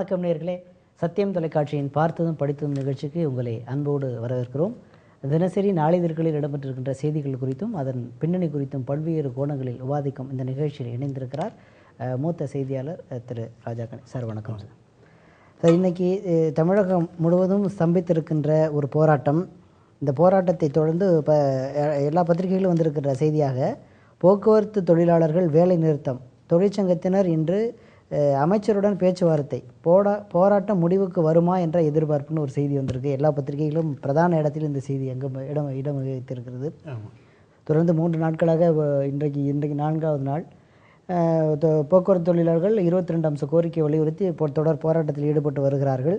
வணக்கம் நேர்களே. சத்தியம் தொலைக்காட்சியின் பார்த்ததும் படித்ததும் நிகழ்ச்சிக்கு உங்களை அன்போடு வரவேற்கிறோம். தினசரி நாளிதழ்களில் இடம்பெற்றிருக்கின்ற செய்திகள் குறித்தும் அதன் பின்னணி குறித்தும் பல்வேறு கோணங்களில் விவாதிக்கும் இந்த நிகழ்ச்சியில் இணைந்திருக்கிறார் மூத்த செய்தியாளர் திரு. ராஜா சார் வணக்கம் சார். சார் இன்னைக்கு தமிழகம் முழுவதும் ஸ்தம்பித்திருக்கின்ற ஒரு போராட்டம். இந்த போராட்டத்தை தொடர்ந்து இப்போ எல்லா பத்திரிகைகளும் வந்திருக்கின்ற செய்தியாக போக்குவரத்து தொழிலாளர்கள் வேலை நிறுத்தம் தொழிற்சங்கத்தினர் இன்று அமைச்சருடன் பேச்சுவார்த்தை. போடா போராட்டம் முடிவுக்கு வருமா என்ற எதிர்பார்ப்புன்னு ஒரு செய்தி வந்திருக்கு. எல்லா பத்திரிகைகளும் பிரதான இடத்தில் இந்த செய்தி எங்கே இடம் இடம் வகித்திருக்கிறது தொடர்ந்து மூன்று நாட்களாக இன்றைக்கு இன்றைக்கு நான்காவது நாள். போக்குவரத்து தொழிலாளர்கள் இருபத்தி ரெண்டு அம்ச கோரிக்கை வலியுறுத்தி தொடர் போராட்டத்தில் ஈடுபட்டு வருகிறார்கள்.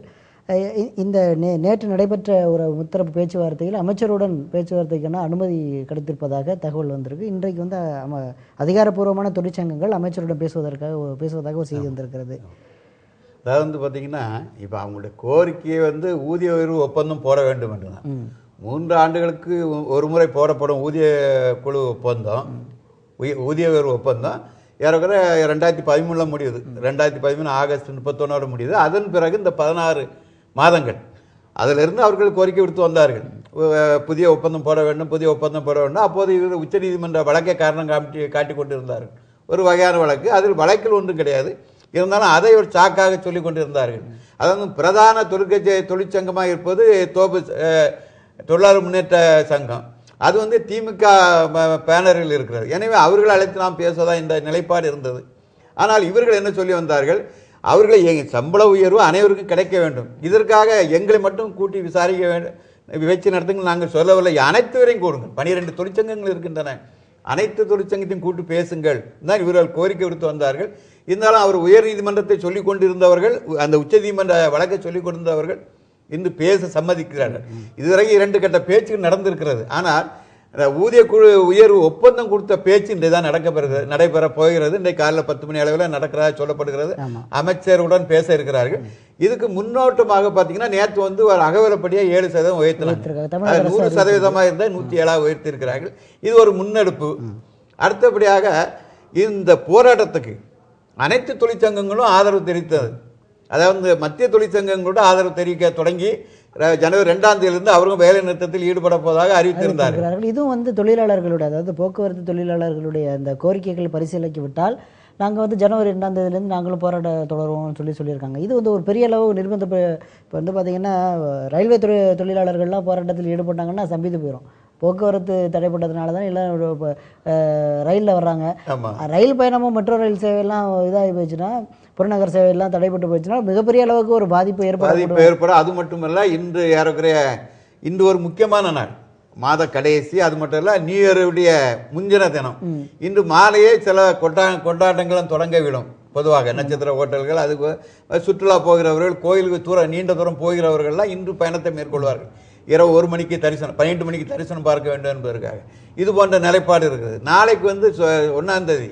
இந்த நே நேற்று நடைபெற்ற ஒரு முத்தரப்பு பேச்சுவார்த்தையில் அமைச்சருடன் பேச்சுவார்த்தைக்கான அனுமதி கிடைத்திருப்பதாக தகவல் வந்திருக்கு. இன்றைக்கு வந்து அம அதிகாரப்பூர்வமான தொழிற்சங்கங்கள் அமைச்சருடன் பேசுவதற்காக பேசுவதாக ஒரு செய்தி வந்திருக்கிறது. அதாவது வந்து பார்த்தீங்கன்னா இப்போ அவங்களுடைய கோரிக்கையை வந்து ஊதிய உயர்வு ஒப்பந்தம் போட வேண்டும் என்று. தான் மூன்று ஆண்டுகளுக்கு ஒரு முறை போடப்படும் ஊதிய குழு ஒப்பந்தம் ஊதிய உயர்வு ஒப்பந்தம் ஏறக்குறைய ரெண்டாயிரத்தி பதிமூணில் முடியுது. ரெண்டாயிரத்தி பதிமூணு ஆகஸ்ட் முப்பத்தொன்னோட முடியுது. அதன் பிறகு இந்த பதினாறு மாதங்கள். அதிலிருந்து அவர்கள் கோரிக்கை விடுத்து வந்தார்கள். புதிய ஒப்பந்தம் போட வேண்டும் புதிய ஒப்பந்தம் போட வேண்டும். அப்போது இவர் உச்சநீதிமன்ற வழக்கை காரணம் காட்டி காட்டி கொண்டிருந்தார்கள். ஒரு வகையான வழக்கு. அதில் வழக்கில் ஒன்றும் கிடையாது. இருந்தாலும் அதை ஒரு சாக்காக சொல்லிக் கொண்டிருந்தார்கள். அதாவது பிரதான தொழிற்கட்சி தொழிற்சங்கமாக இருப்பது தோப்பு தொழிலாளர் முன்னேற்ற சங்கம். அது வந்து திமுக ப- பேனரில் இருக்கிறது. எனவே அவர்கள் அழைத்து நாம் பேசுவதா இந்த நிலைப்பாடு இருந்தது. ஆனால் இவர்கள் என்ன சொல்லி வந்தார்கள்? அவர்களை சம்பள உயர்வு அனைவருக்கும் கிடைக்க வேண்டும். இதற்காக எங்களை மட்டும் கூட்டி விசாரிக்க வேண்டும் வச்சு நடத்துங்க நாங்கள் சொல்லவில்லை. அனைத்துவரையும் கூடுங்க பனிரெண்டு தொழிற்சங்கங்கள் இருக்கின்றன. அனைத்து தொழிற்சங்கத்தையும் கூட்டு பேசுங்கள். தான் இவர்கள் கோரிக்கை விடுத்து வந்தார்கள். இருந்தாலும் அவர் உயர் நீதிமன்றத்தை சொல்லிக் கொண்டிருந்தவர்கள் அந்த உச்ச நீதிமன்ற வழக்கை சொல்லிக் கொண்டிருந்தவர்கள் இன்று பேச சம்மதிக்கிறார்கள். இதுவரைக்கும் இரண்டு கட்ட பேச்சுகள் நடந்திருக்கிறது. ஆனால் ஊதிய குழு உயர்வு ஒப்பந்தம் கொடுத்த பேச்சு இன்றைய தான் நடக்கப்படுகிறது நடைபெற போகிறது. இன்றைக்கு காலையில் பத்து மணி அளவில் நடக்கிறதா சொல்லப்படுகிறது. அமைச்சருடன் பேச இருக்கிறார்கள். இதுக்கு முன்னோட்டமாக பார்த்தீங்கன்னா நேற்று வந்து ஒரு அகவலப்படியாக ஏழு சதவீதம். உயர்த்தினாங்க. நூறு சதவீதமாக இருந்தால் நூற்றி ஏழாக உயர்த்தி இருக்கிறார்கள் இது ஒரு முன்னெடுப்பு. அடுத்தபடியாக இந்த போராட்டத்துக்கு அனைத்து தொழிற்சங்கங்களும் ஆதரவு தெரிவித்தது. அதாவது மத்திய தொழிற்சங்கங்களோட ஆதரவு தெரிவிக்க தொடங்கி ஜனவரி ரெண்டாம் தேதியிலிருந்து அவரும் வேலை நிறுத்தத்தில் ஈடுபட போவதாக இருக்கிறார்கள் இதுவும் வந்து தொழிலாளர்களுடைய அதாவது போக்குவரத்து தொழிலாளர்களுடைய அந்த கோரிக்கைகள் பரிசீலிக்க விட்டால் நாங்கள் வந்து ஜனவரி ரெண்டாம் தேதியிலேருந்து நாங்களும் போராட்ட தொடருவோம்னு சொல்லி சொல்லியிருக்காங்க. இது வந்து ஒரு பெரிய அளவு நிர்பந்த இப்போ வந்து பார்த்தீங்கன்னா ரயில்வே தொழில் தொழிலாளர்கள்லாம் போராட்டத்தில் ஈடுபட்டாங்கன்னா சம்பித்து போயிடும் போக்குவரத்து தடைப்பட்டதுனால தான் எல்லாம் ரயிலில் வர்றாங்க. ரயில் பயணமும் மெட்ரோ ரயில் சேவையெல்லாம் இதாகி போச்சுன்னா புறநகர் சேவையெல்லாம் தடைப்பட்டு போச்சுன்னா மிகப்பெரிய அளவுக்கு ஒரு பாதிப்பு ஏற்படும் பாதிப்பு ஏற்பட அது மட்டுமல்ல இன்று ஏறக்குறைய இன்று ஒரு முக்கியமான நாள். மாத கடைசி அது மட்டும் இல்ல நியூ இயருடைய முந்தின தினம். இன்று மாலையே சில கொண்டா கொண்டாட்டங்களும் தொடங்கிவிடும். பொதுவாக நட்சத்திர ஹோட்டல்கள் அதுக்கு சுற்றுலா போகிறவர்கள் கோயிலுக்கு தூரம் நீண்ட தூரம் போகிறவர்கள்லாம் இன்று பயணத்தை மேற்கொள்வார்கள். இரவு ஒரு மணிக்கு தரிசனம் பன்னெண்டு மணிக்கு தரிசனம் பார்க்க வேண்டும் என்பதற்காக. இது போன்ற நிலைப்பாடு இருக்குது. நாளைக்கு வந்து சொ- ஒண்ணாம் தேதி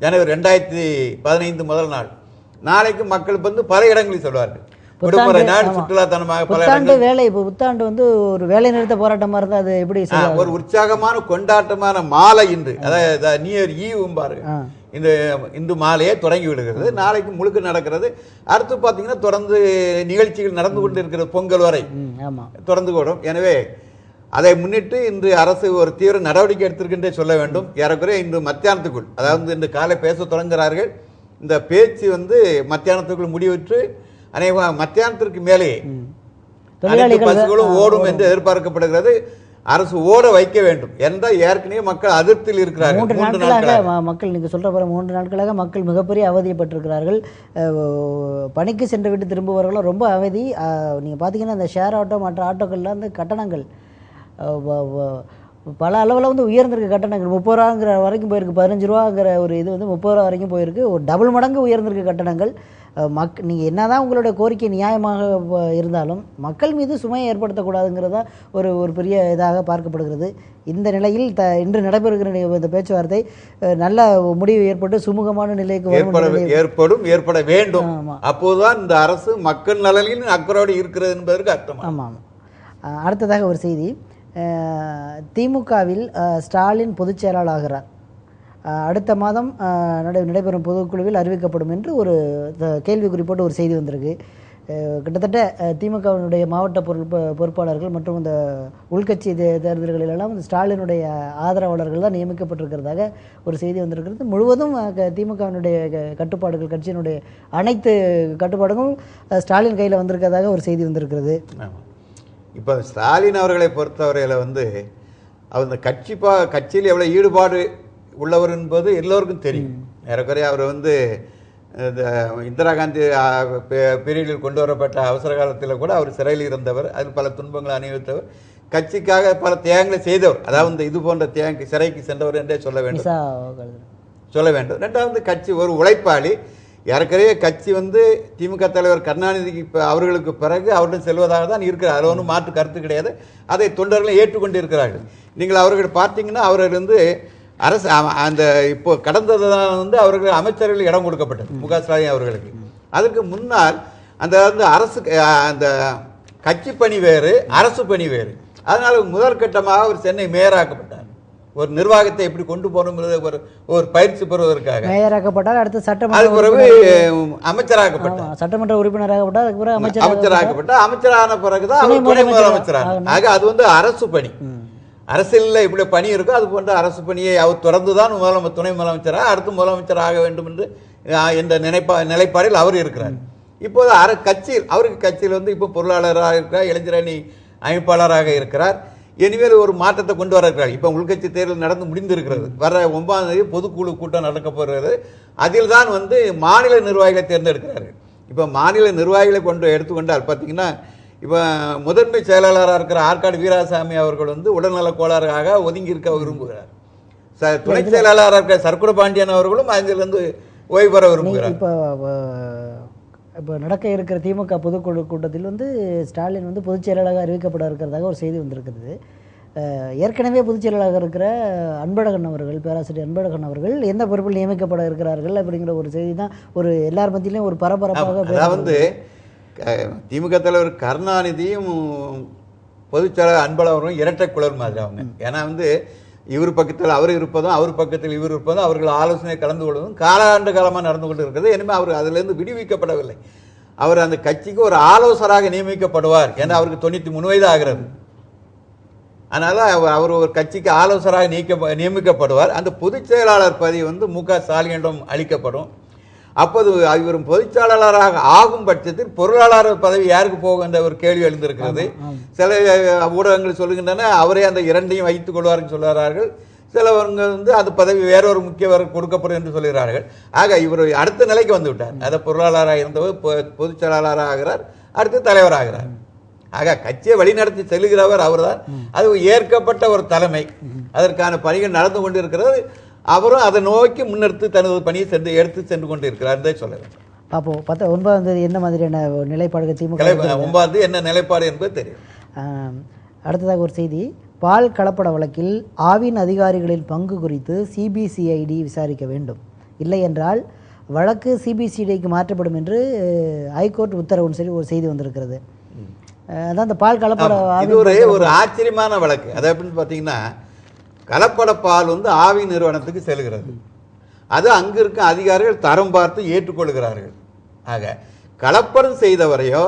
ஜனவரி ரெண்டாயிரத்தி பதினைந்து முதல் நாள். நாளைக்கு மக்கள் வந்து பல இடங்களில் சொல்வார்கள். விடுமுறை. சுற்றுலாத்தனமாக பல புத்தாண்டு வேலை இப்போ புத்தாண்டு வந்து ஒரு வேலை நிறுத்த போராட்டமா இருந்தா அது எப்படி? ஒரு உற்சாகமான கொண்டாட்டமான மாலை இன்று அதாவது நியூ இயர் ஈவும் பாருங்க. ஆ. இந்த இந்து மாலையே தொடங்கி விடுகிறது. நாளைக்கு முழுக்க நடக்கிறது. அடுத்து பார்த்தீங்கன்னா தொடர்ந்து நிகழ்ச்சிகள் நடந்து கொண்டு இருக்கிறது பொங்கல் வரை. தொடர்ந்து கூடும். எனவே அதை முன்னிட்டு இன்று அரசு ஒரு தீவிர நடவடிக்கை எடுத்திருக்கின்றே சொல்ல வேண்டும். ஏறக்குறைய இன்று மத்தியானத்துக்குள் அதாவது இன்று காலை பேச தொடங்குகிறார்கள். இந்த பேச்சு வந்து மத்தியானத்துக்குள் முடிவுற்று அநேகமாக மத்தியானத்திற்கு மேலே அனைத்து பஸ்களும் ஓடும் என்று எதிர்பார்க்கப்படுகிறது. அரசு ஓட வைக்க வேண்டும். என்றால் ஏற்கனவே மக்கள் அதிருப்தியில் இருக்கிறார்கள். மூன்று நாட்களாக மக்கள் நீங்க சொல்ற போற மூன்று நாட்களாக மக்கள் மிகப்பெரிய அவதிப்பட்டிருக்கிறார்கள் பணிக்கு சென்று விட்டு திரும்புபவர்களும் ரொம்ப அவதி. அஹ், நீங்க பாத்தீங்கன்னா இந்த ஷேர் ஆட்டோ மற்ற ஆட்டோக்கள்ல வந்து கட்டணங்கள் பல அளவில் வந்து உயர்ந்திருக்கு கட்டணங்கள். முப்பது ரூபாங்கிற வரைக்கும் போயிருக்கு. பதினஞ்சு ரூபாங்கிற ஒரு இது வந்து முப்பது ரூபா வரைக்கும் போயிருக்கு. ஒரு டபுள் மடங்கு உயர்ந்திருக்கு கட்டணங்கள். மக் நீங்கள் என்னதான் உங்களுடைய கோரிக்கை நியாயமாக இருந்தாலும் மக்கள் மீது சுமையை ஏற்படுத்தக்கூடாதுங்கிறது தான் ஒரு ஒரு பெரிய இதாக பார்க்கப்படுகிறது. இந்த நிலையில் த இன்று நடைபெறுகிற இந்த பேச்சுவார்த்தை நல்ல முடிவு ஏற்பட்டு சுமூகமான நிலைக்கு ஏற்பட ஏற்படும் ஏற்பட வேண்டும். அப்போதுதான் இந்த அரசு மக்கள் நலனில் அக்கறையோடு இருக்கிறது என்பதற்கு அர்த்தம்? ஆமாம் அடுத்ததாக ஒரு செய்தி. திமுகவில் ஸ்டாலின் பொதுச் ஆகிறார் அடுத்த மாதம் நடை நடைபெறும் பொதுக்குழுவில் அறிவிக்கப்படும் என்று ஒரு த- கேள்விக்குறி போட்டு ஒரு செய்தி வந்திருக்கு. கிட்டத்தட்ட திமுகவினுடைய மாவட்ட பொறுப்பு பொறுப்பாளர்கள் மற்றும் இந்த உள்கட்சி தே தேர்தல்களிலெல்லாம் ஸ்டாலினுடைய ஆதரவாளர்கள் தான் நியமிக்கப்பட்டிருக்கிறதாக ஒரு செய்தி வந்திருக்கிறது. முழுவதும் திமுகவினுடைய க- கட்டுப்பாடுகள் கட்சியினுடைய அனைத்து கட்டுப்பாடுகளும் ஸ்டாலின் கையில் வந்திருக்கிறதாக ஒரு செய்தி வந்திருக்கிறது. இப்போ ஸ்டாலின் அவர்களை பொறுத்தவரையில் வந்து அவர் இந்த கட்சி பா கட்சியில் எவ்வளோ ஈடுபாடு உள்ளவர் என்பது எல்லோருக்கும் தெரியும். ஏறக்குறைய அவர் வந்து இந்த இந்திரா காந்தி பீரியடில் கொண்டு வரப்பட்ட அவசர காலத்தில் கூட அவர் சிறையில் இருந்தவர் அதில் பல துன்பங்களை அனுபவித்தவர் கட்சிக்காக பல தியாகங்களை செய்தவர். அதாவது இந்த இது போன்ற தியாக சிறைக்கு சென்றவர் என்றே சொல்ல வேண்டும். சொல்ல வேண்டும். ரெண்டாவது கட்சி ஒரு உழைப்பாளி. ஏற்கனவே கட்சி வந்து திமுக தலைவர் கருணாநிதிக்கு இப்போ அவர்களுக்கு பிறகு அவருடன் செல்வதாக தான் இருக்கிறார். அதில் ஒன்றும் மாற்று கருத்து கிடையாது. அதை தொண்டர்களும் ஏற்றுக்கொண்டு இருக்கிறார்கள் நீங்கள் அவர்கள் பார்த்தீங்கன்னா அவர்கள் வந்து அரசு அந்த இப்போ கடந்ததுதான் வந்து அவர்கள் அமைச்சர்கள் இடம் கொடுக்கப்பட்டது முக ஸ்டாலின் அவர்களுக்கு. அதுக்கு முன்னால் அந்த வந்து அரசு அந்த கட்சி பணி வேறு அரசு பணி வேறு. அதனால் முதற்கட்டமாக அவர் சென்னை மேயராக்கப்பட்டார். ஒரு நிர்வாகத்தை எப்படி கொண்டு போகணுங்கிறது ஒரு ஒரு பயிற்சி பெறுவதற்காக. மேயராக்கப்பட்டார் அடுத்து சட்டமன்ற அதுக்கு பிறகு அமைச்சராக்கப்பட்டார் சட்டமன்ற உறுப்பினராகப்பட்டார் அதுக்கு பிறகு அமைச்சர் அமைச்சராக்கப்பட்டார் அமைச்சரான பிறகுதான் துணை அவர் துணை முதலமைச்சர் முதலமைச்சரான ஆக அது வந்து அரசு பணி. அரசியலில் இப்படி பணி இருக்கோ அது போன்ற அரசு பணியை அவர் தொடர்ந்து தான் முதலமை துணை முதலமைச்சராக அடுத்து முதலமைச்சர் ஆக வேண்டும் என்று இந்த நினைப்பா நிலைப்பாடில் அவர் இருக்கிறார். இப்போது அர கட்சியில் அவருக்கு கட்சியில் வந்து இப்போ பொருளாளராக இருக்கிறார் இளைஞரணி அமைப்பாளராக இருக்கிறார். இனிமேல் ஒரு மாற்றத்தை கொண்டு வர இருக்கிறார் இப்போ உள்கட்சி தேர்தல் நடந்து முடிந்திருக்கிறது. வர ஒன்பதாம் தேதி பொதுக்குழு கூட்டம் நடக்க போகிறது. அதில் தான் வந்து மாநில நிர்வாகிகளை தேர்ந்தெடுக்கிறார்கள் இப்போ மாநில நிர்வாகிகளை கொண்டு எடுத்துக்கொண்டால் பார்த்தீங்கன்னா இப்போ முதன்மை செயலாளராக இருக்கிற ஆற்காடு வீராசாமி அவர்கள் வந்து உடல்நல கோளாறாக ஒதுங்கி இருக்க விரும்புகிறார். ச துணை செயலாளராக இருக்கிற சர்க்குட பாண்டியன் அவர்களும் அதிலிருந்து ஓய்வு பெற விரும்புகிறார். இப்போ இப்போ நடக்க இருக்கிற திமுக பொதுக்குழு கூட்டத்தில் வந்து ஸ்டாலின் வந்து பொதுச் செயலாளராக அறிவிக்கப்பட இருக்கிறதாக ஒரு செய்தி வந்திருக்கிறது. ஏற்கனவே பொதுச் செயலாளராக இருக்கிற அன்பழகன் அவர்கள் பேராசிரியர் அன்பழகன் அவர்கள் எந்த பொறுப்பில் நியமிக்கப்பட இருக்கிறார்கள் அப்படிங்கிற ஒரு செய்தி தான் ஒரு எல்லார் மத்தியிலையும் ஒரு பரபரப்பாக க- திமுக தலைவர் கருணாநிதியும் பொதுச் செயலாளர் அன்பழகரும் இரட்டை குழல் மாதிரி அவங்க. ஏன்னா வந்து இவர் பக்கத்தில் அவர் இருப்பதும் அவர் பக்கத்தில் இவர் இருப்பதும் அவர்கள் ஆலோசனை கலந்து கொள்வதும் காலாண்டு காலமாக நடந்து கொண்டு இருக்கிறது. இனிமேல் அவர் அதிலிருந்து விடுவிக்கப்படவில்லை. அவர் அந்த கட்சிக்கு ஒரு ஆலோசராக நியமிக்கப்படுவார் ஏன்னா அவருக்கு தொண்ணூற்றி மூணு வயது ஆகிறது அதனால் அவர் அவர் ஒரு கட்சிக்கு ஆலோசராக நீக்க நியமிக்கப்படுவார். அந்த பொதுச் செயலாளர் பதவி வந்து மு க ஸ்டாலினிடம் அளிக்கப்படும். அப்போது இவர் பொதுச் செயலாளராக ஆகும் பட்சத்தில் பொருளாளர் பதவி யாருக்கு போகும் என்ற ஒரு கேள்வி எழுந்திருக்கிறது. சில ஊடகங்கள் சொல்லுகின்றன அவரே அந்த இரண்டையும் வைத்துக் கொள்வார்னு சொல்கிறார்கள் சிலவங்க வந்து அந்த பதவி வேறொரு முக்கியவர் கொடுக்கப்படும் என்று சொல்கிறார்கள் ஆக இவர் அடுத்த நிலைக்கு வந்து விட்டார். அதை பொருளாளராக இருந்தவர் பொதுச் செயலாளராக ஆகிறார் அடுத்து தலைவராகிறார். ஆக கட்சியை வழிநடத்தி செல்கிறவர் அவர்தான். அது ஏற்கப்பட்ட ஒரு தலைமை. அதற்கான பணிகள் நடந்து கொண்டிருக்கிறது. அவரும் அதை நோக்கி முன்னெடுத்து தனது பணியை சென்று எடுத்து சென்று கொண்டு இருக்கிறார் சொல்ல வேண்டும். பார்ப்போம் பத்து ஒன்பதாம் தேதி என்ன மாதிரியான நிலைப்பாடுகள் திமுக கிளை ஒன்பது என்ன நிலைப்பாடு என்பது தெரியும். அடுத்ததாக ஒரு செய்தி. பால் கலப்பட வழக்கில் ஆவின் அதிகாரிகளின் பங்கு குறித்து சிபிசிஐடி விசாரிக்க வேண்டும். இல்லை என்றால் வழக்கு சிபிசிஐடிக்கு மாற்றப்படும் என்று ஹைகோர்ட் உத்தரவுன்னு சொல்லி ஒரு செய்தி வந்திருக்கிறது. அதான் இந்த பால் கலப்பட இது ஒரு ஒரு ஆச்சரியமான வழக்கு. அது எப்படின்னு பார்த்தீங்கன்னா கலப்பட பால் வந்து ஆவி நிறுவனத்துக்கு செல்கிறது. அது அங்கு இருக்கும் அதிகாரிகள் தரம் பார்த்து ஏற்றுக்கொள்கிறார்கள். ஆக கலப்படம் செய்தவரையோ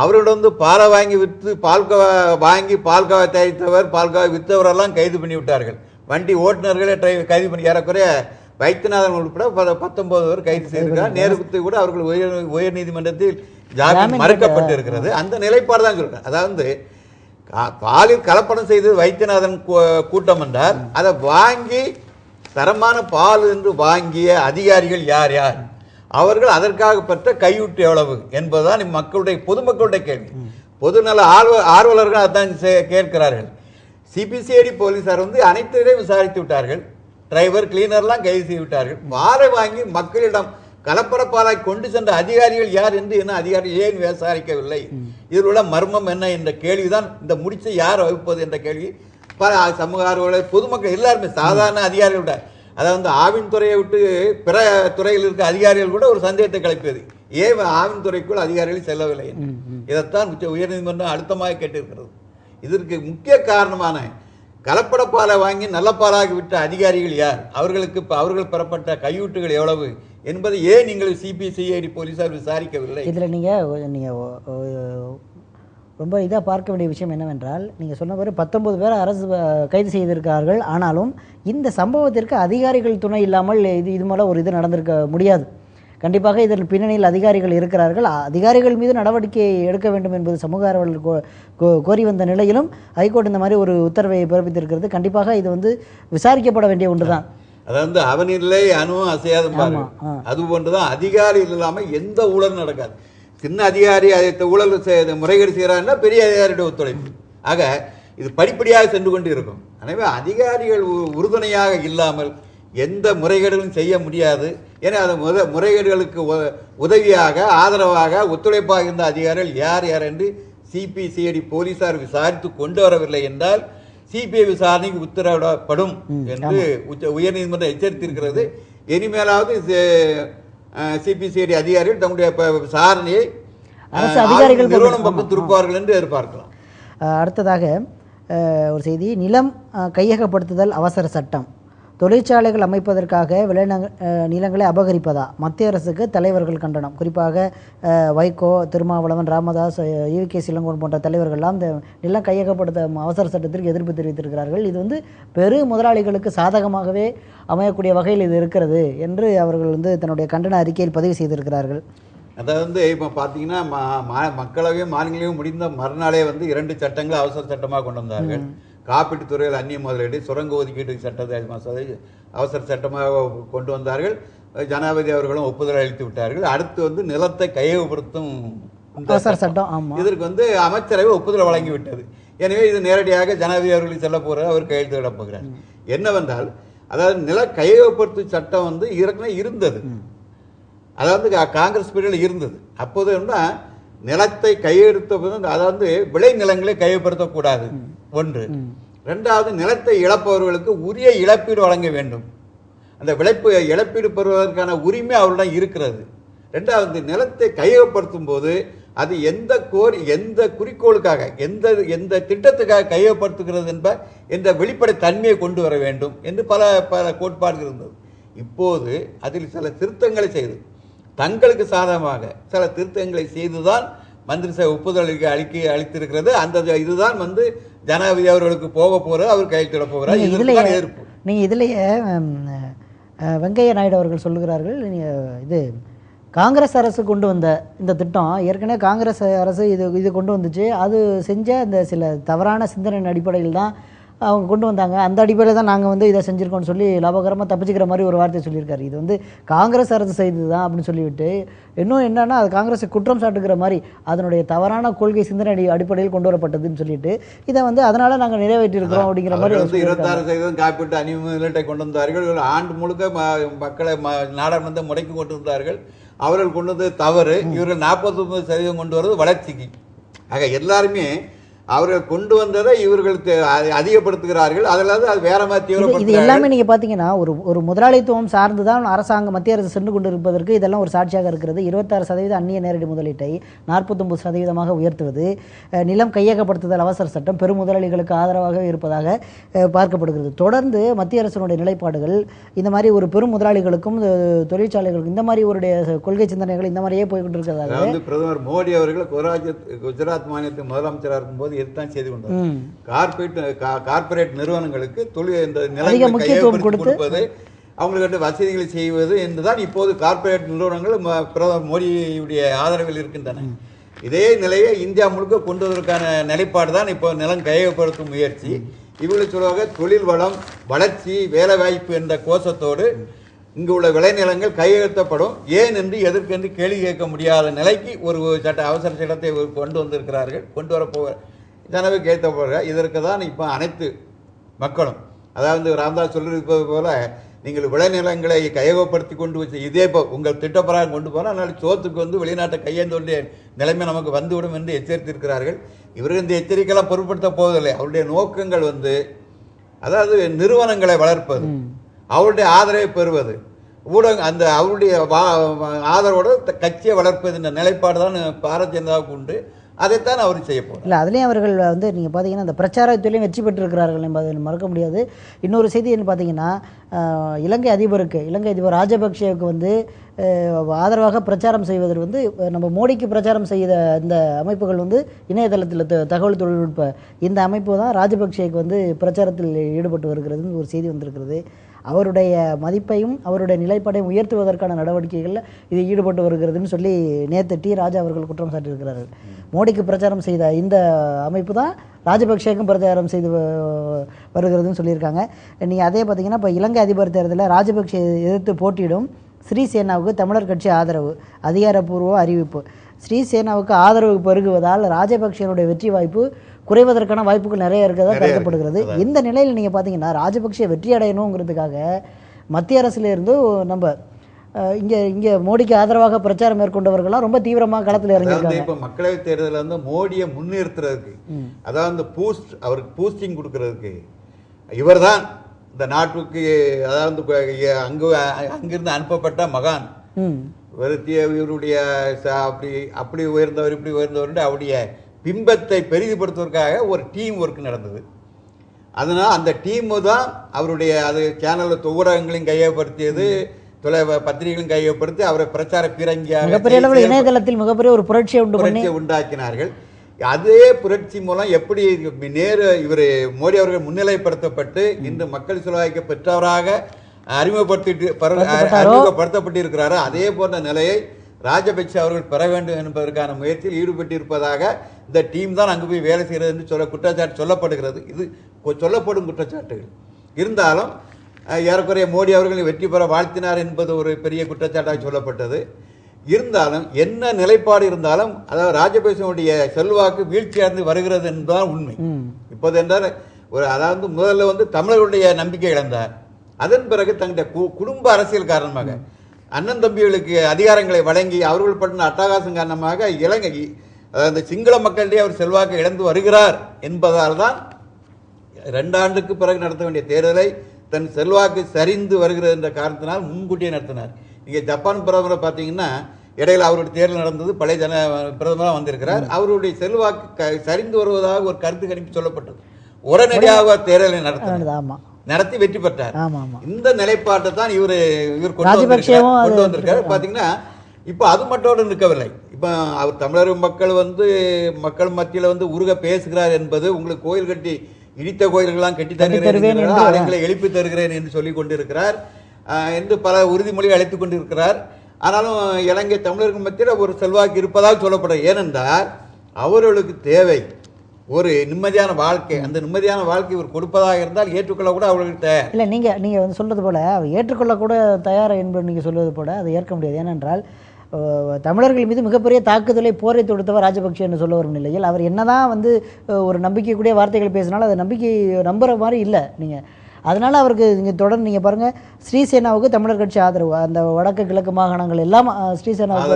அவரிடம் வந்து பாலை வாங்கி விற்று பால்கோவா வாங்கி பால்கோவா தயாரித்தவர் பால்கோவா விற்றவரெல்லாம் கைது பண்ணி விட்டார்கள். வண்டி ஓட்டுநர்களே ட்ரை கைது பண்ணி ஏறக்குறைய வைத்தியநாதன் உட்பட பத்தொன்பது பேர் கைது செய்திருக்கிறார். நேருக்குத்து கூட அவர்கள் உயர் உயர் நீதிமன்றத்தில் ஜாமீன் மறுக்கப்பட்டிருக்கிறது. அந்த நிலைப்பாடு தான் சொல்றேன் அதாவது பாலில் கலப்படம் செய்து வைத்தியநாதன் கூட்டம் என்றால் அதை வாங்கி தரமான பால் என்று வாங்கிய அதிகாரிகள் யார் யார்? அவர்கள் அதற்காக பெற்ற கையூட்டு எவ்வளவு என்பதுதான் மக்களுடைய பொதுமக்களுடைய கேள்வி. பொதுநல ஆர்வ ஆர்வலர்கள் அதான் கேட்கிறார்கள். சிபிசிஐடி போலீசார் வந்து அனைத்தையும் விசாரித்து விட்டார்கள். டிரைவர் கிளீனர்லாம் கைது செய்து விட்டார்கள். பாலை வாங்கி மக்களிடம் கலப்பட பாலாய் கொண்டு சென்ற அதிகாரிகள் யார் என்று என்ன அதிகாரிகள் ஏன் விசாரிக்கவில்லை? இதில் உள்ள மர்மம் என்ன என்ற கேள்விதான் இந்த முடிச்சை யார் வகுப்பது என்ற கேள்வி. பல சமூக ஆர்வலர் பொதுமக்கள் எல்லாருமே சாதாரண அதிகாரிகள் விட அதாவது வந்து ஆவின் துறையை விட்டு பிற துறையில் இருக்க அதிகாரிகள் கூட ஒரு சந்தேகத்தை கிளப்பியது. ஏன் ஆவின் துறைக்குள் அதிகாரிகள் செல்லவில்லை. இதைத்தான் உச்ச உயர்நீதிமன்றம் அழுத்தமாக கேட்டிருக்கிறது. இதற்கு முக்கிய காரணமான கலப்பட பாலை வாங்கி நல்ல பாலாகி விட்ட அதிகாரிகள் யார்? அவர்களுக்கு இப்ப அவர்கள் பெறப்பட்ட கையூட்டுகள் எவ்வளவு? என்பதை ஏன் நீங்கள் சிபிசிஐடி போலீஸார் விசாரிக்கவில்லை? இதில் நீங்கள் நீங்கள் ரொம்ப இதாக பார்க்க வேண்டிய விஷயம் என்னவென்றால் நீங்கள் சொன்ன மாதிரி பத்தொன்பது பேர் அரசு கைது செய்திருக்கிறார்கள் ஆனாலும் இந்த சம்பவத்திற்கு அதிகாரிகள் துணை இல்லாமல் இது இது மேலே ஒரு இது நடந்திருக்க முடியாது. கண்டிப்பாக இதன் பின்னணியில் அதிகாரிகள் இருக்கிறார்கள். அதிகாரிகள் மீது நடவடிக்கை எடுக்க வேண்டும் என்பது சமூக ஆர்வலர்கள் கோ- கோ- கோரி வந்த நிலையிலும் ஹைகோர்ட் இந்த மாதிரி ஒரு உத்தரவை பிறப்பித்திருக்கிறது. கண்டிப்பாக இது வந்து விசாரிக்கப்பட வேண்டிய ஒன்று தான் அதாவது அவனில்லை அணுவும் அசையாதும் பாருங்க ஆ. அது போன்றுதான். அதிகாரி இல்லாம எந்த ஊழலும் நடக்காது. சின்ன அதிகாரி அதை ஊழல் முறைகேடு செய்கிறாருன்னா பெரிய அதிகாரியோட ஒத்துழைப்பு. ஆக இது படிப்படியாக சென்று கொண்டு இருக்கும். எனவே அதிகாரிகள் உறுதுணையாக இல்லாமல் எந்த முறைகேடுகளும் செய்ய முடியாது. ஏன்னா அது முத முறைகேடுகளுக்கு உதவியாக ஆதரவாக ஒத்துழைப்பாக இருந்த அதிகாரிகள் யார் யார் என்று சிபிசிஐடி போலீசார் விசாரித்து கொண்டு வரவில்லை என்றால் சிபிஐ விசாரணைக்கு உத்தரவிடப்படும் என்று உச்ச உயர்நீதிமன்றம் எச்சரித்திருக்கிறது. இனிமேலாவது சிபிசிஐடி அதிகாரிகள் தங்களுடைய ப- விசாரணையை அதிகாரிகள் நிறுவனம் பக்கம், திருப்பார்கள் என்று எதிர்பார்க்கலாம். அடுத்ததாக ஒரு செய்தி. நிலம் கையகப்படுத்துதல் அவசர சட்டம். தொழிற்சாலைகள் அமைப்பதற்காக விளைநில நிலங்களை அபகரிப்பதா? மத்திய அரசுக்கு தலைவர்கள் கண்டனம். குறிப்பாக வைகோ திருமாவளவன் ராமதாஸ் யூ கே சிலங்கோன் போன்ற தலைவர்கள்லாம் இந்த நிலம் கையகப்படுத்த அவசர சட்டத்திற்கு எதிர்ப்பு தெரிவித்திருக்கிறார்கள். இது வந்து பெரு முதலாளிகளுக்கு சாதகமாகவே அமையக்கூடிய வகையில் இது இருக்கிறது என்று அவர்கள் வந்து தன்னுடைய கண்டன அறிக்கையில் பதிவு செய்திருக்கிறார்கள். அதாவது வந்து இப்போ பார்த்தீங்கன்னா மக்களவையும் மாநிலங்களையும் முடிந்த மறுநாளே வந்து இரண்டு சட்டங்களை அவசர சட்டமாக கொண்டு வந்தார்கள். காப்பீட்டுத் துறையில் அந்நிய முதலீடு சுரங்க ஒதுக்கீட்டு சட்டத்தை மசோதை அவசர சட்டமாக கொண்டு வந்தார்கள். ஜனாதிபதி அவர்களும் ஒப்புதல் அளித்து விட்டார்கள். அடுத்து வந்து நிலத்தை கையகப்படுத்தும் அவசர சட்டம். இதற்கு வந்து அமைச்சரவை ஒப்புதல் வழங்கி விட்டது எனவே இது நேரடியாக ஜனாதிபதி அவர்களுக்கு செல்ல போகிறது அவர் கையெழுத்து விட போகிறார். என்னவென்றால் அதாவது நில கையகப்படுத்தும் சட்டம் வந்து ஏற்கனவே இருந்தது. அதாவது காங்கிரஸ் பீரியடில் இருந்தது. அப்போது என்ன நிலத்தை கையெழுத்த போது அதாவது விளை நிலங்களை கையப்படுத்தக்கூடாது. ஒன்று. ரெண்டாவது நிலத்தை இழப்பவர்களுக்கு உரிய இழப்பீடு வழங்க வேண்டும். அந்த விளைப்பு இழப்பீடு பெறுவதற்கான உரிமை அவர்களிடம் இருக்கிறது. ரெண்டாவது நிலத்தை கையகப்படுத்தும் போது அது எந்த கோரி எந்த குறிக்கோளுக்காக எந்த எந்த திட்டத்துக்காக கையகப்படுத்துகிறது என்ப என்ற வெளிப்படை தன்மையை கொண்டு வர வேண்டும் என்று பல பல கோட்பாடுகள் இருந்தது. இப்போது அதில் சில திருத்தங்களை செய்து தங்களுக்கு சாதகமாக சில திருத்தங்களை செய்துதான் மந்திரி சபை ஒப்புதல் அளிக்க அளித்திருக்கிறது. அந்த இதுதான் வந்து ஜனாதிபதி அவர்களுக்கு போக போகிறது அவர் கையெழுத்திட போகிறார். இதுலயே எதிர்ப்பு. நீங்க இதுலயே வெங்கையா நாயுடு அவர்கள் சொல்லுகிறார்கள் இது காங்கிரஸ் அரசு கொண்டு வந்த இந்த திட்டம் ஏற்கனவே காங்கிரஸ் அரசு இது இது கொண்டு வந்துச்சு. அது செஞ்ச இந்த சில தவறான சிந்தனையின் அடிப்படையில் தான் அவங்க கொண்டு வந்தாங்க. அந்த அடிப்படையில் தான் நாங்கள் வந்து இதை செஞ்சுருக்கோம்னு சொல்லி லாபகரமாக தப்பிச்சுக்கிற மாதிரி ஒரு வார்த்தை சொல்லியிருக்காரு. இது வந்து காங்கிரஸ் அரசு செய்தது தான் அப்படின்னு சொல்லிவிட்டு இன்னும் என்னன்னா அது காங்கிரஸை குற்றம் சாட்டுகிற மாதிரி அதனுடைய தவறான கொள்கை சிந்தனை அடி- அடிப்படையில் கொண்டு வரப்பட்டதுன்னு சொல்லிட்டு இதை வந்து அதனால நாங்கள் நிறைவேற்றியிருக்கிறோம் அப்படிங்கிற மாதிரி வந்து. இருபத்தாறு சதவீதம் காப்பீட்டு அணிமுதலீட்டை கொண்டு வந்தார்கள். ஆண்டு முழுக்க மக்களை நாடாளுமன்றத்தை முடக்கி கொண்டு வந்தார்கள். அவர்கள் கொண்டு வந்தது தவறு இவர்கள் நாற்பத்தொன்பது சதவீதம் கொண்டு வருவது வளர்ச்சிக்கு. ஆக எல்லாருமே அவர்கள் கொண்டு வந்ததை இவர்கள் அதிகப்படுத்துகிறார்கள். அதில் அது வேற மாதிரி இது எல்லாமே நீங்க பாத்தீங்கன்னா ஒரு ஒரு முதலாளித்துவம் சார்ந்து தான் அரசாங்கம் மத்திய அரசு சென்று கொண்டு இருப்பதற்கு இதெல்லாம் ஒரு சாட்சியாக இருக்கிறது. இருபத்தாறு சதவீத அந்நிய நேரடி முதலீட்டை நாற்பத்தொன்பது சதவீதமாக உயர்த்துவது நிலம் கையகப்படுத்துதல் அவசர சட்டம் பெரும் முதலாளிகளுக்கு ஆதரவாக இருப்பதாக பார்க்கப்படுகிறது. தொடர்ந்து மத்திய அரசினுடைய நிலைப்பாடுகள் இந்த மாதிரி ஒரு பெரும் முதலாளிகளுக்கும் தொழிற்சாலைகளுக்கும் இந்த மாதிரி ஒரு கொள்கை சிந்தனைகள் இந்த மாதிரியே போய்கிட்டு இருக்கிறதாக அதாவது பிரதமர் மோடி அவர்கள் குஜராத் மாநிலத்தின் முதலமைச்சராக இருக்கும்போது இதுதான் செய்து கொண்டார் ம். கார்பரேட் கா- கார்ப்பரேட் நிறுவனங்களுக்கு தொழில் இந்த கொடுத்து கொடுப்பது அவங்களுக்கு வசதிகளை செய்வது என்றுதான் இப்போது கார்ப்பரேட் நிறுவனங்கள் பிரதமர் மோடியுடைய ஆதரவில் இருக்கின்றன. இதே நிலையை இந்தியா முழுக்க கொண்டு வருவதற்கான நிலைப்பாடு தான் இப்போ நிலம் கையகப்படுத்தும் முயற்சி. இவர்கள் சொல்லுவாங்க தொழில் வளம் வளர்ச்சி வேலைவாய்ப்பு என்ற கோஷத்தோடு இங்கு உள்ள விளைநிலங்கள் கையெழுத்தப்படும் ஏன் என்று எதற்கென்று கேள்வி கேட்க முடியாத நிலைக்கு ஒரு சட்ட அவசர சட்டத்தை கொண்டு வந்திருக்கிறார்கள் கொண்டு வரப்போக ஜனவரி கேட்ட போகிற இதற்கு தான் இப்போ அனைத்து மக்களும் அதாவது ராமதாஸ் சொல்லியிருப்பது போல நீங்கள் விளைநிலங்களை கையகப்படுத்தி கொண்டு வச்சு இதே இப்போ உங்கள் திட்டப்பிரகாரம் கொண்டு போனால் அதனால் சோத்துக்கு வந்து வெளிநாட்டை கையேந்து வேண்டிய நிலைமை நமக்கு வந்துவிடும் என்று எச்சரித்திருக்கிறார்கள். இவர்கள் இந்த எச்சரிக்கையெல்லாம் பொருட்படுத்த போவதில்லை. அவருடைய நோக்கங்கள் வந்து அதாவது நிறுவனங்களை வளர்ப்பது அவருடைய ஆதரவை பெறுவது ஊடக அந்த அவருடைய வா- ஆதரவோடு கட்சியை வளர்ப்பது என்ற நிலைப்பாடு தான் பாரதிய ஜனதாவுக்கு உண்டு. அதைத்தான் அவர் செய்ய போகிறார் இல்லை அதுலேயும் அவர்கள் வந்து நீங்கள் பார்த்தீங்கன்னா அந்த பிரச்சாரத்திலையும் வெற்றி பெற்றிருக்கிறார்கள் என்பதை மறக்க முடியாது. இன்னொரு செய்தி என்ன பார்த்தீங்கன்னா இலங்கை அதிபருக்கு இலங்கை அதிபர் ராஜபக்சேவுக்கு வந்து ஆதரவாக பிரச்சாரம் செய்வதற்கு வந்து நம்ம மோடிக்கு பிரச்சாரம் செய்த இந்த அமைப்புகள் வந்து இணையதளத்தில் த- தகவல் தொழில்நுட்ப இந்த அமைப்பு தான் ராஜபக்சேக்கு வந்து பிரச்சாரத்தில் ஈடுபட்டு வருகிறதுன்னு ஒரு செய்தி வந்திருக்கிறது. அவருடைய மதிப்பையும் அவருடைய நிலைப்பாடையும் உயர்த்துவதற்கான நடவடிக்கைகளில் இது ஈடுபட்டு வருகிறதுன்னு சொல்லி நேற்று டி. ராஜா அவர்கள் குற்றம் சாட்டியிருக்கிறார்கள். மோடிக்கு பிரச்சாரம் செய்த இந்த அமைப்பு தான் ராஜபக்சேக்கும் பிரச்சாரம் செய்து வருகிறதுன்னு சொல்லியிருக்காங்க. நீங்கள் அதே பார்த்தீங்கன்னா இப்போ இலங்கை அதிபர் தேர்தலில் ராஜபக்சே எதிர்த்து போட்டியிடும் ஸ்ரீசேனாவுக்கு தமிழர் கட்சி ஆதரவு அதிகாரப்பூர்வ அறிவிப்பு. ஸ்ரீசேனாவுக்கு ஆதரவு பெருகுவதால் ராஜபக்சேனுடைய வெற்றி வாய்ப்பு குறைவதற்கான வாய்ப்புகள் நிறைய இருக்கிறதா கருதப்படுகிறது. இந்த நிலையில் நீங்கள் பார்த்தீங்கன்னா ராஜபக்சே வெற்றி அடையணுங்கிறதுக்காக மத்திய அரசுல இருந்து நம்ம இங்க இங்க மோடிக்கு ஆதரவாக பிரச்சாரம் மேற்கொண்டவர்கள்லாம் ரொம்ப தீவிரமாக களத்தில் இறங்கியிருக்காங்க. இப்ப மக்களவை தேர்தலில் வந்து மோடியை முன்னிறுத்துறதுக்கு அதாவது பூஸ்ட் அவருக்கு பூஸ்டிங் கொடுக்கறதுக்கு இவர்தான் இந்த நாட்டுக்கு அதாவது அங்கு அங்கிருந்து அனுப்பப்பட்ட மகான். இவருடைய அப்படி அப்படி உயர்ந்தவர் இப்படி உயர்ந்தவர் அவருடைய பிம்பத்தை பெரிதுபடுத்துவதற்காக ஒரு டீம் ஒர்க் நடந்தது. அதனால் அந்த டீமு தான் அவருடைய அது சேனல் ஊடகங்களையும் கையகப்படுத்தியது. தொலை பத்திரிகைகளையும் கையகப்படுத்தி அவரை பிரச்சார பீரங்கியாக மிகப்பெரிய அளவில் செயல்பட- இணையதளத்தில் மிகப்பெரிய ஒரு புரட்சியை உண்டு புரட்சியை உண்டாக்கினார்கள். அதே புரட்சி மூலம் எப்படி நேரு இவர் மோடி அவர்கள் முன்னிலைப்படுத்தப்பட்டு இன்று மக்கள் செல்வாய்க்கு பெற்றவராக அறிமுகப்படுத்திட்டு? அறிமுகப்படுத்தப்பட்டிருக்கிறாரோ அதே போன்ற நிலையை ராஜபக்ஷ அவர்கள் பெற வேண்டும் என்பதற்கான முயற்சியில் ஈடுபட்டிருப்பதாக இந்த டீம் தான் அங்கு போய் வேலை செய்கிறது என்று சொல்ல குற்றச்சாட்டு சொல்லப்படுகிறது. இது சொல்லப்படும் குற்றச்சாட்டுகள். இருந்தாலும் ஏறக்குறைய மோடி அவர்களை வெற்றி பெற வாழ்த்தினார் என்பது ஒரு பெரிய குற்றச்சாட்டாக சொல்லப்பட்டது. இருந்தாலும் என்ன நிலைப்பாடு இருந்தாலும் அதாவது ராஜபக்சனுடைய செல்வாக்கு வீழ்ச்சியடைந்து வருகிறது என்பதுதான் உண்மை. இப்போது என்றால் ஒரு அதாவது முதல்ல வந்து தமிழர்களுடைய நம்பிக்கை இழந்தார். அதன் பிறகு தங்களுடைய குடும்ப அரசியல் காரணமாக அண்ணன் தம்பிகளுக்கு அதிகாரங்களை வழங்கி அவர்கள் பட்டின அட்டகாசம் காரணமாக இலங்கை அதாவது சிங்கள மக்களிடையே அவர் செல்வாக்கு இழந்து வருகிறார் என்பதால் தான் ரெண்டாண்டுக்கு பிறகு நடத்த வேண்டிய தேர்தலை தன் செல்வாக்கு சரிந்து வருகிறது என்ற காரணத்தினால் முன்கூட்டியே நடத்தினார். இங்கே ஜப்பான் பிரதமரை பார்த்தீங்கன்னா இடையில அவருடைய தேர்தல் நடந்தது பழைய ஜன பிரதமராக வந்திருக்கிறார். அவருடைய செல்வாக்கு க- சரிந்து வருவதாக ஒரு கருத்து கணிப்பு சொல்லப்பட்டது. உடனடியாக தேர்தலை நடத்தினார். நடத்தி வெற்றி பெற்றார். இந்த நிலைப்பாட்டை தான் இவர் இவர் கொண்டு அது கொண்டு வந்திருக்காரு பாத்தீங்கன்னா இப்போ அது மட்டும் நிற்கவில்லை. இப்போ அவர் தமிழர் மக்கள் வந்து மக்கள் மத்தியில வந்து உருக பேசுகிறார் என்பது உங்களுக்கு கோயில் கட்டி இடித்த கோயில்கள்லாம் கட்டி தருகிறேன் ஆலயங்களை எழுப்பி தருகிறேன் என்று சொல்லி கொண்டிருக்கிறார். என்று பல உறுதிமொழி அழைத்துக் கொண்டிருக்கிறார். ஆனாலும் இலங்கை தமிழர்கள் மத்தியில் ஒரு செல்வாக்கு இருப்பதாக சொல்லப்படுறது ஏனென்றால் அவர்களுக்கு தேவை ஒரு நிம்மதியான வாழ்க்கை. அந்த நிம்மதியான வாழ்க்கை இவர் கொடுப்பதாக இருந்தால் ஏற்றுக்கொள்ள கூட அவர்களுக்கு தயார். இல்லை நீங்கள் நீங்கள் வந்து சொல்றது போல அவர் ஏற்றுக்கொள்ளக்கூட தயார் என்பது நீங்கள் சொல்வது போல அதை ஏற்க முடியாது. ஏனென்றால் தமிழர்கள் மீது மிகப்பெரிய தாக்குதலை போரை தொடுத்தவர் ராஜபக்ஷ என்று சொல்ல வரும் நிலையில் அவர் என்னதான் வந்து ஒரு நம்பிக்கைக்கூடிய வார்த்தைகள் பேசினாலும் அதை நம்பிக்கை நம்புற மாதிரி இல்லை நீங்கள் அதனால அவருக்கு நீங்கள் தொடர்ந்து நீங்கள் பாருங்கள் ஸ்ரீசேனாவுக்கு தமிழர் கட்சி ஆதரவு. அந்த வடக்கு கிழக்கு மாகாணங்கள் எல்லாம் ஸ்ரீசேனாவுக்கு.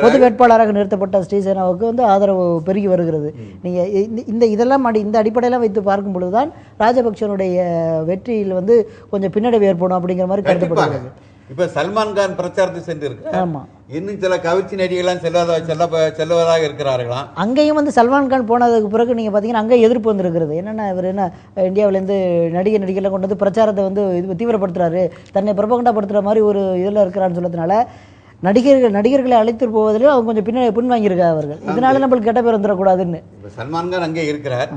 பொது வேட்பாளராக நிறுத்தப்பட்ட ஸ்ரீசேனாவுக்கு வந்து ஆதரவு பெருகி வருகிறது. நீங்கள் இந்த- இந்த இதெல்லாம் அடி இந்த அடிப்படையெல்லாம் வைத்து பார்க்கும் பொழுதுதான் ராஜபக்சனுடைய வெற்றியில் வந்து கொஞ்சம் பின்னடைவு ஏற்படும் அப்படிங்கிற மாதிரி கருதப்படுகிறது. இப்ப சல்மான் கான் பிரச்சாரத்துக்கு சென்று இருக்கிறார் ஆமா. இன்னும் சில கவிர்ச்சி நடிகைகள்லாம் செல்லாத செல்ல செல்வதாக இருக்கிறார்களாம். அங்கேயும் வந்து சல்மான் கான் போனதுக்கு பிறகு நீங்கள் பார்த்தீங்கன்னா அங்கே எதிர்ப்பு வந்திருக்கிறது. என்னென்ன இவர் என்ன இந்தியாவிலேருந்து நடிகை நடிகைலாம் கொண்டு வந்து பிரச்சாரத்தை வந்து இது தீவிரப்படுத்துறாரு. தன்னை பிரபகண்டாப்படுத்துகிற மாதிரி ஒரு இதில் இருக்கிறான்னு சொல்லதுனால நடிகர்கள் நடிகர்களை அழைத்து போவதில் அவங்க கொஞ்சம் பின்ன பின்வாங்கியிருக்காங்க அவர்கள். இதனால நம்மளுக்கு கெட்ட பேர் வந்துடக்கூடாதுன்னு. சல்மான் கான் அங்கே இருக்கிறார்.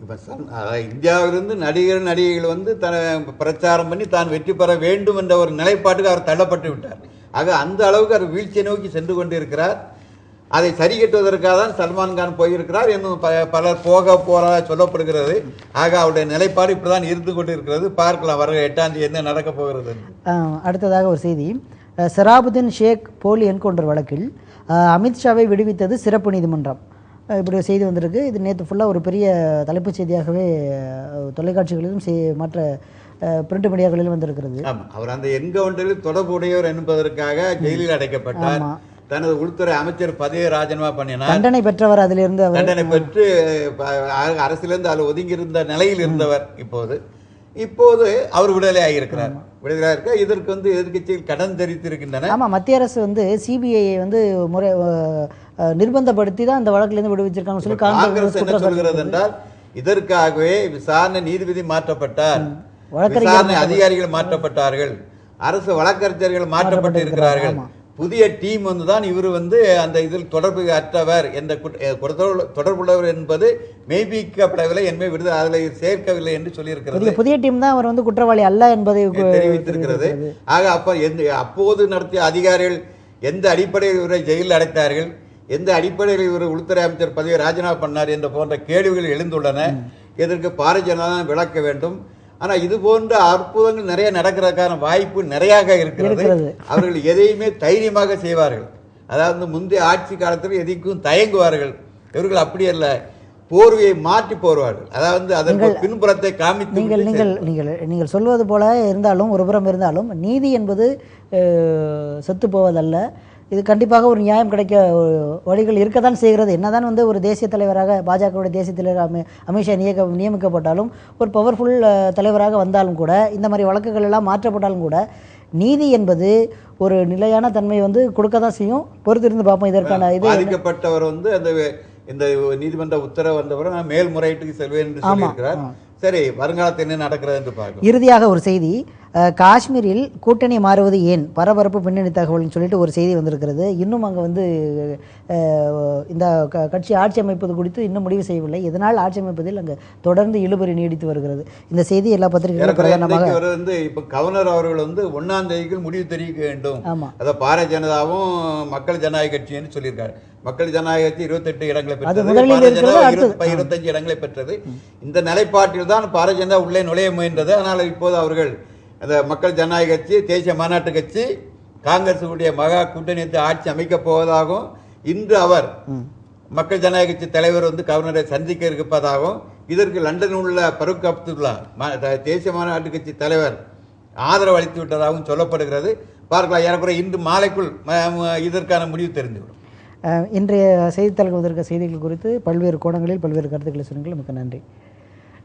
இப்போ சார் அதாவது இந்தியாவிலிருந்து நடிகர் நடிகைகள் வந்து தன பிரச்சாரம் பண்ணி தான் வெற்றி பெற வேண்டும் என்ற ஒரு நிலைப்பாட்டுக்கு அவர் தள்ளப்பட்டு விட்டார். ஆக அந்த அளவுக்கு அவர் வீழ்ச்சியை நோக்கி சென்று கொண்டிருக்கிறார். அதை சரி கட்டுவதற்காக தான் சல்மான் கான் போயிருக்கிறார் என்னும் ப- பலர் போக போகிறதா சொல்லப்படுகிறது. ஆக அவருடைய நிலைப்பாடு இப்படி தான் இருந்து கொண்டிருக்கிறது. பார்க்கலாம் வர எட்டாம் தேதி என்ன நடக்க போகிறது அடுத்ததாக ஒரு செய்தி. சராபுதீன் ஷேக் போலி என்கவுண்டர் வழக்கில் அமித்ஷாவை விடுவித்தது சிறப்பு நீதிமன்றம். இப்படி செய்தி வந்திருக்கு. இது நேற்று ஃபுல்லாக ஒரு பெரிய தலைப்புச் செய்தியாகவே தொலைக்காட்சிகளிலும் செய்- மற்ற பிரிண்ட் மீடியாக்களிலும் வந்திருக்கிறது. அவர் அந்த என்கவுண்டரில் தொடர்புடையவர் என்பதற்காக ஜெயிலில் அடைக்கப்பட்டார். தனது உள்துறை அமைச்சர் பதவியை ராஜினாமா பண்ணினார். தண்டனை பெற்றவர் அதிலிருந்து அவர் தண்டனை பெற்று அரசிலிருந்து அதில் ஒதுங்கி இருந்த நிலையில் இருந்தவர் இப்போது. இப்போது அவர் விடுதலை ஆகியிருக்கிறார். விடுதலை இருக்க இதற்கு வந்து எதிர்க்கட்சிகள் கடன் தெரிவித்திருக்கின்றன. ஆமாம் மத்திய அரசு வந்து சிபிஐ வந்து முறை நிர்பந்தப்படுத்தி தான் இந்த வழக்கிலிருந்து விடுவிச்சிருக்காங்கன்னு சொல்லி காங்கிரஸ் என்ன சொல்கிறது என்றால் இதற்காகவே விசாரணை நீதிபதி மாற்றப்பட்டார். விசாரணை அதிகாரிகள் மாற்றப்பட்டார்கள். அரசு வழக்கறிஞர்கள் மாற்றப்பட்டு இருக்கிறார்கள். புதிய டீம் வந்து தான் இவர் வந்து அந்த இதில் தொடர்பு அற்றவர் என்ற தொடர்புள்ளவர் என்பது மெய்ப்பிக்கப்படவில்லை என்பதை விடுதலை அதில் சேர்க்கவில்லை என்று சொல்லியிருக்கிறது. புதிய டீம் தான் அவர் வந்து குற்றவாளி அல்ல என்பதை தெரிவித்திருக்கிறது. ஆக அப்ப எந்த அப்போது நடத்திய அதிகாரிகள் எந்த அடிப்படையில் இவரை ஜெயிலில் அடைத்தார்கள் எந்த அடிப்படையில் இவர் உள்துறை அமைச்சர் பதவியை ராஜினாமா பண்ணார் என்ற போன்ற கேள்விகள் எழுந்துள்ளன. இதற்கு பாரதிய ஜனதா விளக்க வேண்டும். ஆனா இது போன்ற அற்புதங்கள் நிறைய நடக்கிறதுக்கான வாய்ப்பு நிறையாக இருக்கிறது. அவர்கள் எதையுமே தைரியமாக செய்வார்கள். அதாவது முந்தைய ஆட்சி காலத்தில் எதைக்கும் தயங்குவார்கள். இவர்கள் அப்படி அல்ல. போர்வையை மாற்றி போர்வார்கள். அதாவது அதற்கு பின்புறத்தை காமித்து நீங்கள் நீங்கள் நீங்கள் நீங்கள் சொல்வது போல இருந்தாலும் ஒரு புறம் இருந்தாலும் நீதி என்பது செத்து போவதல்ல. இது கண்டிப்பாக ஒரு நியாயம் கிடைக்க வழிகள் இருக்க தான் செய்கிறது. என்னதான் வந்து ஒரு தேசிய தலைவராக பாஜகவுடைய தேசிய தலைவர் அமி அமித்ஷா நியக்க நியமிக்கப்பட்டாலும் ஒரு பவர்ஃபுல் தலைவராக வந்தாலும் கூட இந்த மாதிரி வழக்குகள் எல்லாம் மாற்றப்பட்டாலும் கூட நீதி என்பது ஒரு நிலையான தன்மை வந்து கொடுக்க தான் செய்யும். பொறுத்திருந்து பார்ப்போம் இதற்கான இது பாதிக்கப்பட்டவர் வந்து அந்த இந்த நீதிமன்ற உத்தரவு வந்தவரை நான் மேல்முறையீட்டுக்கு செல்வேன் என்று சொல்லியிருக்கிறார். சரி வருங்காலத்தில் என்ன நடக்கிறது என்று பார்க்கலாம். இறுதியாக ஒரு செய்தி காஷ்மீரில் கூட்டணி மாறுவது ஏன்? பரபரப்பு பின்னணி தகவல்னு சொல்லிட்டு ஒரு செய்தி வந்திருக்கிறது. இன்னும் அங்கே வந்து இந்த கட்சி ஆட்சி அமைப்பது குறித்து இன்னும் முடிவு செய்யவில்லை. இதனால் ஆட்சி அமைப்பதில் அங்கே தொடர்ந்து இழுபறி நீடித்து வருகிறது. இந்த செய்தி எல்லா பத்திரிகைகளும் பிரதானமாக அவர் வந்து இப்ப கவர்னர் அவர்கள் வந்து ஒன்னாம் தேதிக்கு முடிவு தெரிவிக்க வேண்டும். ஆமா. அத பாரதிய ஜனதாவும் மக்கள் ஜனநாயக கட்சின்னு சொல்லியிருக்காரு. மக்கள் ஜனநாயக கட்சி இருபத்தெட்டு இடங்களை பெற்றது இருபத்தஞ்சு இடங்களை பெற்றது. இந்த நிலைப்பாட்டில் தான் பாரதிய ஜனதா உள்ளே நுழைய முயன்றது. ஆனால் இப்போது அவர்கள் அந்த மக்கள் ஜனநாயக கட்சி தேசிய மாநாட்டு கட்சி காங்கிரசுடைய மகா கூட்டணியத்தை ஆட்சி அமைக்கப் போவதாகவும் இன்று அவர் மக்கள் ஜனநாயக கட்சி தலைவர் வந்து கவர்னரை சந்திக்க இருப்பதாகவும் இதற்கு லண்டனில் உள்ள பருக் அப்துல்லா தேசிய மாநாட்டு கட்சி தலைவர் ஆதரவு அளித்து விட்டதாகவும் சொல்லப்படுகிறது. பார்க்கலாம் ஏறக்குறைய இன்று மாலைக்குள் இதற்கான முடிவு தெரிந்துவிடும். இன்றைய செய்தித்தாள்கள் வந்திருக்க செய்திகள் குறித்து பல்வேறு கோணங்களில் பல்வேறு கருத்துக்களை சொன்னீர்கள். மிக்க நன்றி.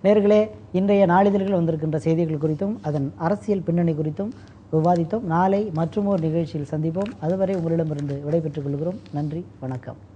நேர்களே இன்றைய நாளிதழ்கள் வந்திருக்கின்ற செய்திகள் குறித்தும் அதன் அரசியல் பின்னணி குறித்தும் விவாதித்தோம். நாளை மற்றுமோர் நிகழ்ச்சியில் சந்திப்போம். அதுவரை உங்களிடமிருந்து விடைபெற்றுக் கொள்கிறோம். நன்றி வணக்கம்.